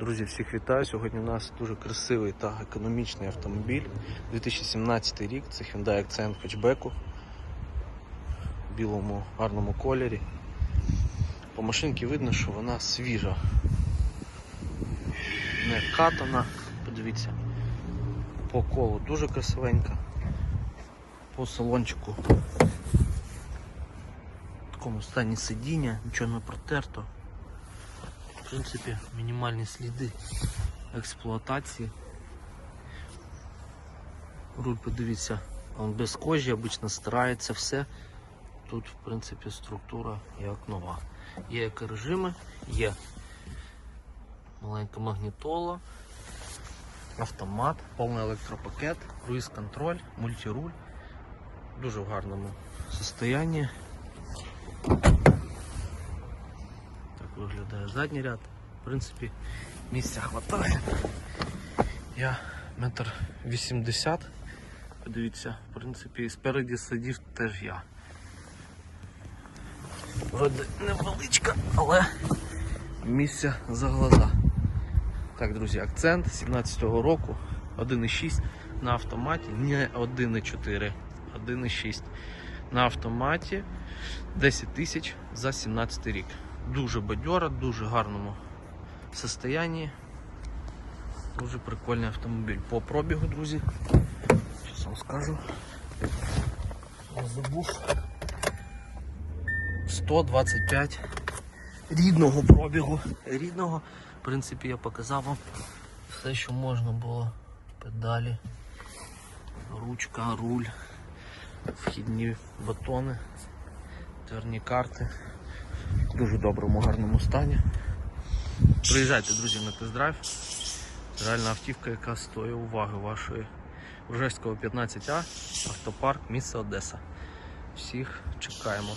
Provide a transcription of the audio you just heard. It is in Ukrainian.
Друзі, всіх вітаю. Сьогодні у нас дуже красивий та економічний автомобіль. 2017 рік. Це Hyundai Accent хетчбеку в білому гарному кольорі. По машинці видно, що вона свіжа. Не катана. Подивіться. По колу дуже красивенька. По салончику. В такому стані сидіння, нічого не протерто. В принципі, мінімальні сліди експлуатації. Руль, подивіться, він без кожі, обично стирається все. Тут, в принципі, структура як нова. Є екорежими, є маленька магнітола, автомат, повний електропакет, круїз контроль, мультируль. Дуже в гарному состоянні. Виглядає задній ряд. В принципі, місця хватає. Я метр вісімдесят. Подивіться, в принципі, і спереді сидів теж я. Вроде невеличка, але місця за глаза. Так, друзі, акцент 17-го року 1.6 на автоматі, не 1.4, 1.6 на автоматі 10 тисяч за 17 рік. Дуже бадьора, дуже гарному состоянні. Дуже прикольний автомобіль. По пробігу, друзі. Зараз вам скажу. Забув. 125 рідного пробігу. Рідного. В принципі, я показав вам все, що можна було. Педалі, ручка, руль, вхідні батони, терні карти. Дуже доброму, гарному стані. Приїжджайте, друзі, на тест-драйв. Реальна автівка, яка стоїть уваги вашої. Ружевського 15А, автопарк, місто Одеса. Всіх чекаємо.